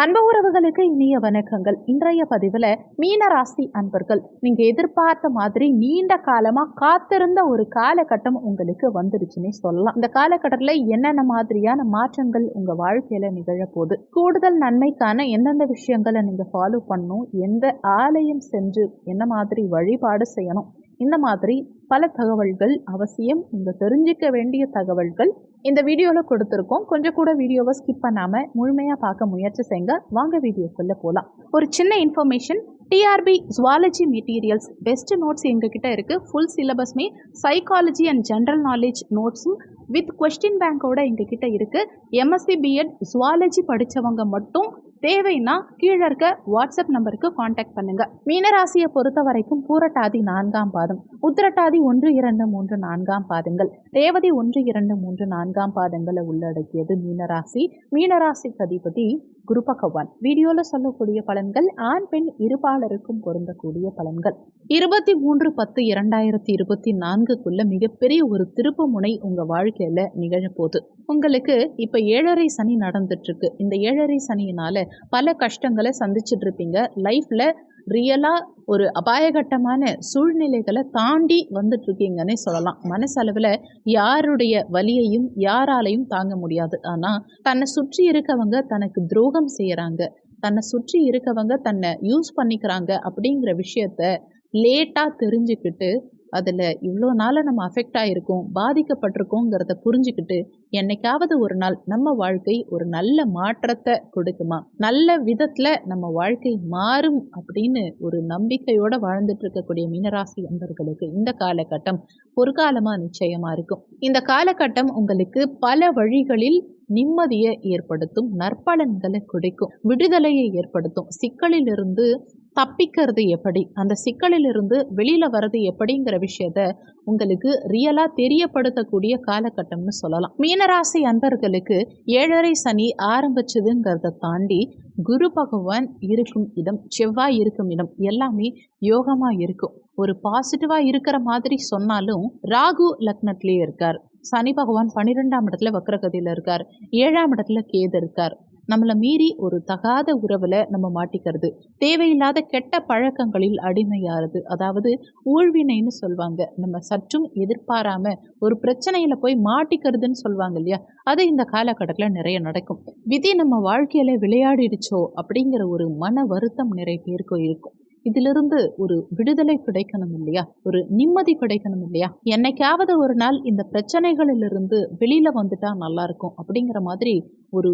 அன்பு உறவுகளுக்கு இனிய வணக்கங்கள். இன்றைய பதிவில் மீனராசி அன்பர்கள் நீங்கள் எதிர்பார்த்த மாதிரி நீண்ட காலமாக காத்திருந்த ஒரு காலகட்டம் உங்களுக்கு வந்துருச்சுன்னே சொல்லலாம். இந்த காலகட்டத்தில் என்னென்ன மாதிரியான மாற்றங்கள் உங்கள் வாழ்க்கையில் நிகழப்போகுது? கூடுதல் நன்மைக்கான எந்தெந்த விஷயங்களை நீங்கள் ஃபாலோ பண்ணணும்? எந்த ஆலயம் சென்று என்ன மாதிரி வழிபாடு செய்யணும்? இந்த மாதிரி பல தகவல்கள் அவசியம். நீங்க தெரிஞ்சுக்க வேண்டிய தகவல்கள் இந்த வீடியோவில் கொடுத்துருக்கோம். கொஞ்சம் கூட வீடியோவை ஸ்கிப் பண்ணாமல் முழுமையாக பார்க்க முயற்சி செய்யுங்க வாங்க வீடியோக்குள்ளே போகலாம் ஒரு சின்ன information TRB zoology materials best notes எங்ககிட்ட இருக்குது ஃபுல் சிலபஸ்மே சைக்காலஜி அண்ட் ஜென்ரல் நாலேஜ் நோட்ஸும் வித் கொஸ்டின் பேங்கோட எங்ககிட்ட இருக்குது எம்எஸ்சி பிஎட் ஜுவாலஜி படித்தவங்க மட்டும் தேவைன்னா கீழே இருக்க வாட்ஸ்அப் நம்பருக்கு காண்டாக்ட் பண்ணுங்க. மீனராசியை பொறுத்த வரைக்கும் பூரட்டாதி நான்காம் பாதம். உத்திரட்டாதி ஒன்று இரண்டு மூன்று நான்காம் பாதங்கள். ரேவதி ஒன்று இரண்டு மூன்று நான்காம் பாதங்களை உள்ளடக்கியது மீனராசி. மீனராசி அதிபதி குரு பகவான். வீடியோவில் சொல்லக்கூடிய பலன்கள் ஆண் பெண் இருபாலருக்கும் பொருந்தக்கூடிய பலன்கள். இருபத்தி மூன்று பத்து இரண்டாயிரத்தி இருபத்தி நான்குக்குள்ள மிகப்பெரிய ஒரு திருப்பு முனை உங்க வாழ்க்கையில நிகழப்போகுது உங்களுக்கு இப்ப ஏழரை சனி நடந்துட்டு இருக்கு இந்த ஏழரை சனியினால பல கஷ்டங்களை சந்திச்சுட்டு இருப்பீங்க. லைஃப்ல ரியலா ஒரு அபாயகட்டமான சூழ்நிலைகளை தாண்டி வந்துட்டு இருக்கீங்கன்னே சொல்லலாம். மனசளவில் யாருடைய வலியையும் யாராலையும் தாங்க முடியாது. ஆனால் தன்னை சுற்றி இருக்கவங்க தனக்கு துரோகம் செய்கிறாங்க தன்னை சுற்றி இருக்கவங்க தன்னை யூஸ் பண்ணிக்கிறாங்க அப்படிங்கிற விஷயத்த லேட்டாக தெரிஞ்சுக்கிட்டு அதில் இவ்வளோ நாளாக நம்ம அஃபெக்ட் ஆகிருக்கோம் பாதிக்கப்பட்டிருக்கோங்கிறத புரிஞ்சுக்கிட்டு என்னைக்காவது ஒரு நாள் நம்ம வாழ்க்கை ஒரு நல்ல மாற்றத்தை கொடுக்குமா? நல்ல விதத்தில் நம்ம வாழ்க்கை மாறும் அப்படின்னு ஒரு நம்பிக்கையோடு வாழ்ந்துட்டு இருக்கக்கூடிய மீனராசி அன்பர்களுக்கு இந்த காலகட்டம் ஒரு காலமாக நிச்சயமாக இருக்கும். இந்த காலகட்டம் உங்களுக்கு பல வழிகளில் நிம்மதியை ஏற்படுத்தும் நற்பலன்களை கொடுக்கும் விடுதலையை ஏற்படுத்தும். சிக்கலிலிருந்து தப்பிக்கிறது எப்படி? அந்த சிக்கலிலிருந்து வெளியில் வர்றது எப்படிங்கிற விஷயத்த உங்களுக்கு ரியலாக தெரியப்படுத்தக்கூடிய காலகட்டம்னு சொல்லலாம். மீனராசி அன்பர்களுக்கு ஏழரை சனி ஆரம்பிச்சதுங்கிறத தாண்டி குரு பகவான் இருக்கும் இடம் செவ்வாய் இருக்கும் இடம் எல்லாமே யோகமாக இருக்கும். ஒரு பாசிட்டிவாக இருக்கிற மாதிரி சொன்னாலும் ராகு லக்னத்திலே இருக்கார். சனி பகவான் பன்னிரெண்டாம் இடத்துல வக்ரகதியில் இருக்கார். ஏழாம் இடத்துல கேது இருக்கார். நம்மளை மீறி ஒரு தகாத உறவில் நம்ம மாட்டிக்கிறது. தேவையில்லாத கெட்ட பழக்கங்களில் அடிமையாகிறது அதாவது ஊழ்வினைன்னு சொல்லுவாங்க நம்ம சற்றும் எதிர்பாராம ஒரு பிரச்சனையில போய் மாட்டிக்கிறதுன்னு சொல்லுவாங்க இல்லையா? அது இந்த காலகட்டத்தில் நிறைய நடக்கும். விதி நம்ம வாழ்க்கையில விளையாடிடுச்சோ அப்படிங்கிற ஒரு மன வருத்தம் நிறைய பேருக்கு இருக்கும். இதிலிருந்து ஒரு விடுதலை கிடைக்கணும் இல்லையா? ஒரு நிம்மதி கிடைக்கணும் இல்லையா? என்னைக்காவது ஒரு நாள் இந்த பிரச்சனைகளிலிருந்து வெளியில வந்துட்டா நல்லா இருக்கும் அப்படிங்கிற மாதிரி ஒரு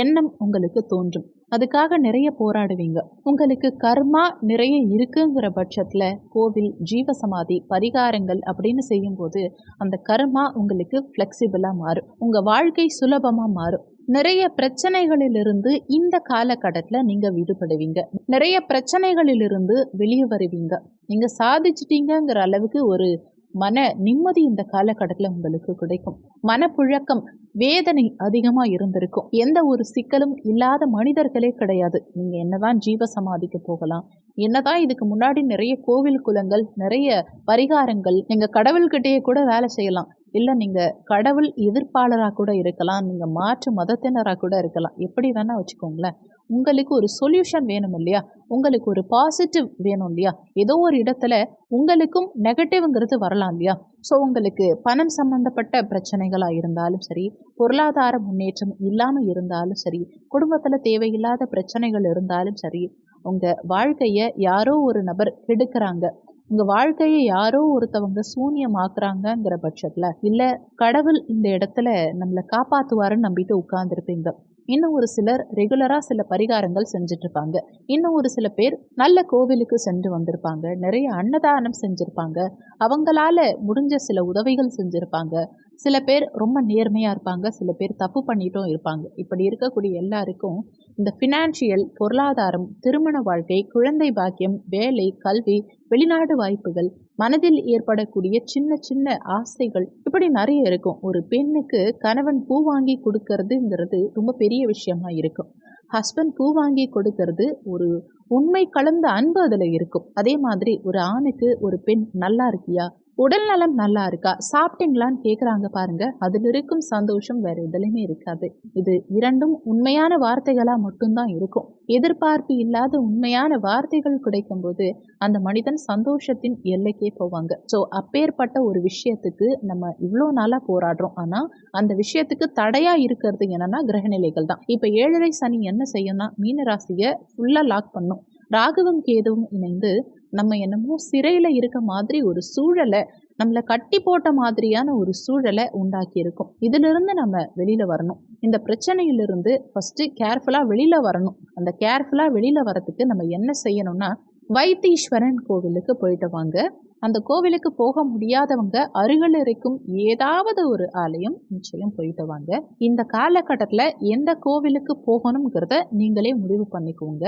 எண்ணம் உங்களுக்கு தோன்றும். அதுக்காக நிறைய போராடுவீங்க. உங்களுக்கு கர்மா நிறைய இருக்குங்கிற பட்சத்தில் கோவில் ஜீவசமாதி பரிகாரங்கள் அப்படின்னு செய்யும்போது அந்த கர்மா உங்களுக்கு ஃப்ளெக்சிபிளாக மாறும். உங்கள் வாழ்க்கை சுலபமாக மாறும். நிறைய பிரச்சனைகளிலிருந்து இந்த காலகட்டத்தில் நீங்கள் விடுபடுவீங்க. நிறைய பிரச்சனைகளிலிருந்து வெளியே வருவீங்க. நீங்கள் சாதிச்சிட்டீங்கிற அளவுக்கு ஒரு மன நிம்மதி இந்த காலகட்டத்தில் உங்களுக்கு கிடைக்கும். மனப்புழக்கம் வேதனை அதிகமாக இருந்திருக்கும். எந்த ஒரு சிக்கலும் இல்லாத மனிதர்களே கிடையாது. நீங்கள் என்னதான் ஜீவ சமாதிக்கு போகலாம். என்னதான் இதுக்கு முன்னாடி நிறைய கோவில் குலங்கள் நிறைய பரிகாரங்கள் நீங்க கடவுள்கிட்டயே கூட வேலை செய்யலாம். இல்லை நீங்கள் கடவுள் எதிர்ப்பாளராக கூட இருக்கலாம். நீங்கள் மாற்று மதத்தினராக கூட இருக்கலாம். எப்படி வேணால் வச்சுக்கோங்களேன். உங்களுக்கு ஒரு சொல்யூஷன் வேணும் இல்லையா? உங்களுக்கு ஒரு பாசிட்டிவ் வேணும் இல்லையா? ஏதோ ஒரு இடத்துல உங்களுக்கும் நெகட்டிவ்ங்கிறது வரலாம் இல்லையா? ஸோ உங்களுக்கு பணம் சம்பந்தப்பட்ட பிரச்சனைகளாக இருந்தாலும் சரி பொருளாதார முன்னேற்றம் இல்லாமல் இருந்தாலும் சரி குடும்பத்தில் தேவையில்லாத பிரச்சனைகள் இருந்தாலும் சரி உங்கள் வாழ்க்கையை யாரோ ஒரு நபர் கெடுக்கிறாங்க. உங்கள் வாழ்க்கையை யாரோ ஒருத்தவங்க சூன்யமாக்குறாங்கங்கிற பட்சத்தில் இல்லை கடவுள் இந்த இடத்துல நம்மளை காப்பாற்றுவாருன்னு நம்பிட்டு உட்காந்துருப்பீங்க இன்னும் ஒரு சிலர் ரெகுலராக சில பரிகாரங்கள் செஞ்சிட்ருப்பாங்க இன்னும் ஒரு சில பேர் நல்ல கோவிலுக்கு சென்று வந்திருப்பாங்க. நிறைய அன்னதானம் செஞ்சுருப்பாங்க. அவங்களால முடிஞ்ச சில உதவிகள் செஞ்சுருப்பாங்க. சில பேர் ரொம்ப நேர்மையாக இருப்பாங்க சில பேர் தப்பு பண்ணிட்டும் இருப்பாங்க. இப்படி இருக்கக்கூடிய எல்லாருக்கும் இந்த ஃபினான்ஷியல் பொருளாதாரம் திருமண வாழ்க்கை குழந்தை பாக்கியம் வேலை கல்வி வெளிநாடு வாய்ப்புகள் மனதில் ஏற்படக்கூடிய சின்ன சின்ன ஆசைகள் இப்படி நிறைய இருக்கும். ஒரு பெண்ணுக்கு கணவன் பூ வாங்கி கொடுக்கறதுங்கிறது ரொம்ப பெரிய விஷயமா இருக்கும். ஹஸ்பண்ட் பூ வாங்கி கொடுக்கறது ஒரு உண்மை கலந்த அன்பு அதில் இருக்கும். அதே மாதிரி ஒரு ஆணுக்கு ஒரு பெண் நல்லா இருக்கியா? உடல் நலம் நல்லா இருக்கா? சாப்பிட்டீங்களான்னு கேட்குறாங்க பாருங்க. அதில் இருக்கும் சந்தோஷம் வேற எதுலையுமே இருக்காது. இது இரண்டும் உண்மையான வார்த்தைகளாக மட்டும்தான் இருக்கும். எதிர்பார்ப்பு இல்லாத உண்மையான வார்த்தைகள் கிடைக்கும் போது அந்த மனிதன் சந்தோஷத்தின் எல்லைக்கே போவாங்க. ஸோ அப்பேற்பட்ட ஒரு விஷயத்துக்கு நம்ம இவ்வளோ நாளாக போராடுறோம். ஆனால் அந்த விஷயத்துக்கு தடையாக இருக்கிறது என்னன்னா கிரகநிலைகள் தான். இப்போ ஏழரை சனி என்ன செய்யும்னா மீன ராசியை ஃபுல்லாக லாக் பண்ணும். ராகுவும் கேதுவும் இணைந்து நம்ம என்னமோ சிறையில் இருக்க மாதிரி ஒரு சூழலை நம்மளை கட்டி போட்ட மாதிரியான ஒரு சூழலை உண்டாக்கி இருக்கும் இதிலிருந்து நம்ம வெளியில் வரணும். இந்த பிரச்சனையிலிருந்து ஃபஸ்ட்டு கேர்ஃபுல்லாக வெளியில் வரணும். அந்த கேர்ஃபுல்லாக வெளியில் வரத்துக்கு நம்ம என்ன செய்யணும்னா வைத்தீஸ்வரன் கோவிலுக்கு போயிட்டு வாங்க. அந்த கோவிலுக்கு போக முடியாதவங்க அருகில் இருக்கும் ஏதாவது ஒரு ஆலயம் நிச்சயம் போயிட்டு வாங்க. இந்த காலகட்டத்தில் எந்த கோவிலுக்கு போகணுங்கிறத நீங்களே முடிவு பண்ணிக்கோங்க.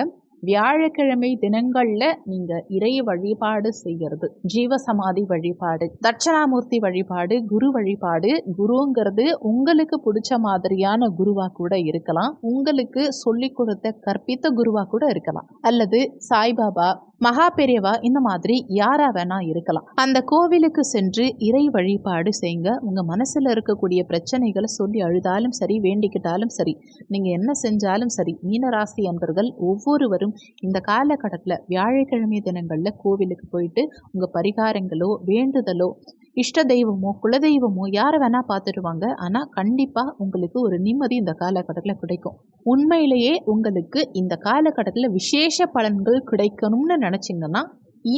வியாழக்கிழமை தினங்கள்ல நீங்க இறை வழிபாடு செய்கிறது ஜீவசமாதி வழிபாடு தட்சணாமூர்த்தி வழிபாடு குரு வழிபாடு குருங்கிறது உங்களுக்கு பிடிச்ச மாதிரியான குருவா கூட இருக்கலாம். உங்களுக்கு சொல்லி கொடுத்த கற்பித்த குருவா கூட இருக்கலாம். அல்லது சாய்பாபா மகா பெரியவா இந்த மாதிரி யாரா வேணா இருக்கலாம். அந்த கோவிலுக்கு சென்று இறை வழிபாடு செய்யுங்க உங்க மனசுல இருக்கக்கூடிய பிரச்சனைகளை சொல்லி அழுதாலும் சரி வேண்டிக்கிட்டாலும் சரி நீங்க என்ன செஞ்சாலும் சரி மீனராசி அன்பர்கள் ஒவ்வொருவரும் இந்த காலகட்டத்தில் வியாழக்கிழமை தினங்களில் கோவிலுக்கு போயிட்டு உங்கள் பரிகாரங்களோ வேண்டுதலோ இஷ்ட தெய்வமோ குலதெய்வமோ யாரை வேணால் பார்த்துடுவாங்க ஆனால் கண்டிப்பாக உங்களுக்கு ஒரு நிம்மதி இந்த காலகட்டத்தில் கிடைக்கும். உண்மையிலேயே உங்களுக்கு இந்த காலகட்டத்தில் விசேஷ பலன்கள் கிடைக்கணும்னு நினச்சிங்கன்னா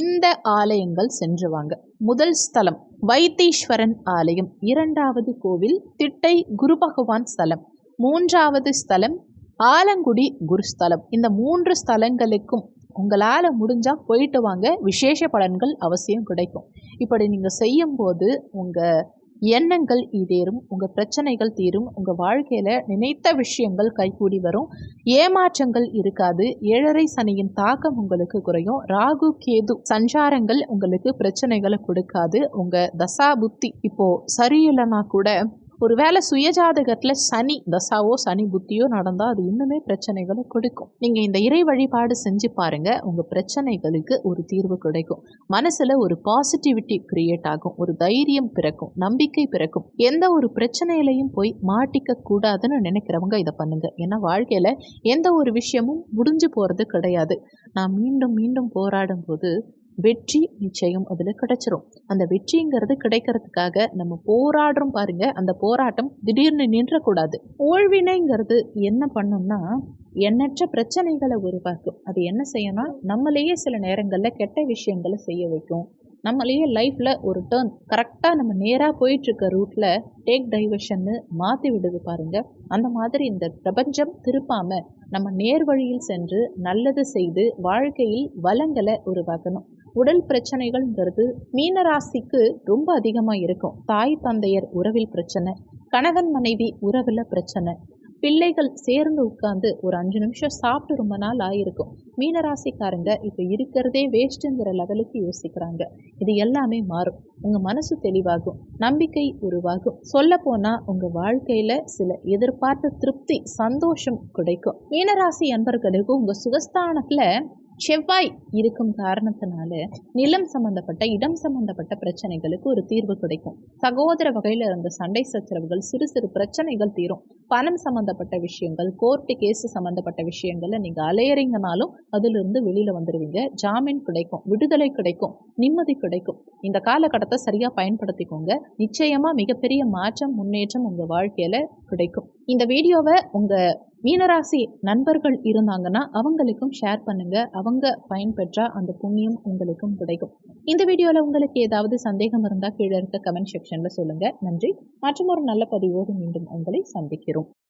இந்த ஆலயங்கள் சென்றுவாங்க. முதல் ஸ்தலம் வைத்தீஸ்வரன் ஆலயம். இரண்டாவது கோவில் திட்டை குரு பகவான் ஸ்தலம். மூன்றாவது ஸ்தலம் ஆலங்குடி குருஸ்தலம். இந்த மூன்று ஸ்தலங்களுக்கும் உங்களால் முடிஞ்சால் போயிட்டு வாங்க. விசேஷ பலன்கள் அவசியம் கிடைக்கும். இப்படி நீங்கள் செய்யும்போது உங்கள் எண்ணங்கள் இதேறும் உங்கள் பிரச்சனைகள் தீரும் உங்கள் வாழ்க்கையில் நினைத்த விஷயங்கள் கைகூடி வரும். ஏமாற்றங்கள் இருக்காது. ஏழரை சனியின் தாக்கம் உங்களுக்கு குறையும். ராகு கேது சஞ்சாரங்கள் உங்களுக்கு பிரச்சனைகளை கொடுக்காது. உங்கள் தசா புத்தி இப்போது சரியில்லைனா கூட ஒருவேளை சுயஜாதகத்தில் சனி தசாவோ சனி புத்தியோ நடந்தால் அது இன்னுமே பிரச்சனைகளை கொடுக்கும். நீங்கள் இந்த இறை வழிபாடு செஞ்சு பாருங்கள் உங்கள் பிரச்சனைகளுக்கு ஒரு தீர்வு கிடைக்கும். மனசில் ஒரு பாசிட்டிவிட்டி கிரியேட் ஆகும் ஒரு தைரியம் பிறக்கும் நம்பிக்கை பிறக்கும். எந்த ஒரு பிரச்சனையிலையும் போய் மாட்டிக்க கூடாதுன்னு நினைக்கிறவங்க இதை பண்ணுங்கள் ஏன்னா வாழ்க்கையில் எந்த ஒரு விஷயமும் முடிஞ்சு போகிறது கிடையாது. நான் மீண்டும் மீண்டும் போராடும் போது வெற்றி நிச்சயம் அதில் கிடைச்சிரும். அந்த வெற்றிங்கிறது கிடைக்கிறதுக்காக நம்ம போராடுறோம் பாருங்க. அந்த போராட்டம் திடீர்னு நின்றக்கூடாது. ஓழ்வினைங்கிறது என்ன பண்ணும்னா எண்ணற்ற பிரச்சனைகளை உருவாக்கும். அது என்ன செய்யணும் நம்மளையே சில நேரங்களில் கெட்ட விஷயங்களை செய்ய வைக்கும். நம்மளையே லைஃப்பில் ஒரு டேர்ன் கரெக்டாக நம்ம நேராக போயிட்டுருக்க ரூட்டில் டேக் டைவர்ஷன்னு மாற்றி விடுது பாருங்கள் அந்த மாதிரி இந்த பிரபஞ்சம் திருப்பாமல் நம்ம நேர் வழியில் சென்று நல்லது செய்து வாழ்க்கையில் வளங்களை உருவாக்கணும். உடல் பிரச்சனைகள்ங்கிறது மீனராசிக்கு ரொம்ப அதிகமாக இருக்கும். தாய் தந்தையர் உறவில் பிரச்சனை கணவன் மனைவி உறவில் பிரச்சனை பிள்ளைகள் சேர்ந்து உட்காந்து ஒரு அஞ்சு நிமிஷம் சாப்பிட்டு ரொம்ப நாள் ஆயிருக்கும். மீனராசிக்காரங்க இப்போ இருக்கிறதே வேஸ்ட்டுங்கிற லெவலுக்கு யோசிக்கிறாங்க. இது எல்லாமே மாறும். உங்கள் மனசு தெளிவாகும். நம்பிக்கை உருவாகும். சொல்ல போனால் உங்கள் வாழ்க்கையில் சில எதிர்பார்த்த திருப்தி சந்தோஷம் கிடைக்கும். மீனராசி அன்பர்களுக்கு உங்கள் சுகஸ்தானத்தில் செவ்வாய் இருக்கும் காரணத்தினால நிலம் சம்பந்தப்பட்ட இடம் சம்பந்தப்பட்ட பிரச்சனைகளுக்கு ஒரு தீர்வு கிடைக்கும். சகோதர வகையில் இருந்த சண்டை சச்சரவுகள் சிறு சிறு பிரச்சனைகள் தீரும். பணம் சம்பந்தப்பட்ட விஷயங்கள் கோர்ட்டு கேஸ் சம்பந்தப்பட்ட விஷயங்களை நீங்க அலையறீங்கனாலும் அதிலிருந்து வெளியில வந்துடுவீங்க ஜாமீன் கிடைக்கும் விடுதலை கிடைக்கும் நிம்மதி கிடைக்கும். இந்த காலகட்டத்தை சரியா பயன்படுத்திக்கோங்க. நிச்சயமா மிகப்பெரிய மாற்றம் முன்னேற்றம் உங்க வாழ்க்கையில கிடைக்கும். இந்த வீடியோவை உங்க மீனராசி நண்பர்கள் இருந்தாங்கன்னா அவங்களுக்கும் ஷேர் பண்ணுங்க. அவங்க பயன்பெற்றா அந்த புண்ணியம் உங்களுக்கும் கிடைக்கும். இந்த வீடியோவில் உங்களுக்கு ஏதாவது சந்தேகம் இருந்தால் கீழே இருக்க கமெண்ட் செக்ஷனில் சொல்லுங்கள் நன்றி. மற்றும் ஒரு நல்ல பதிவோடு மீண்டும் உங்களை சந்திக்கிறோம்.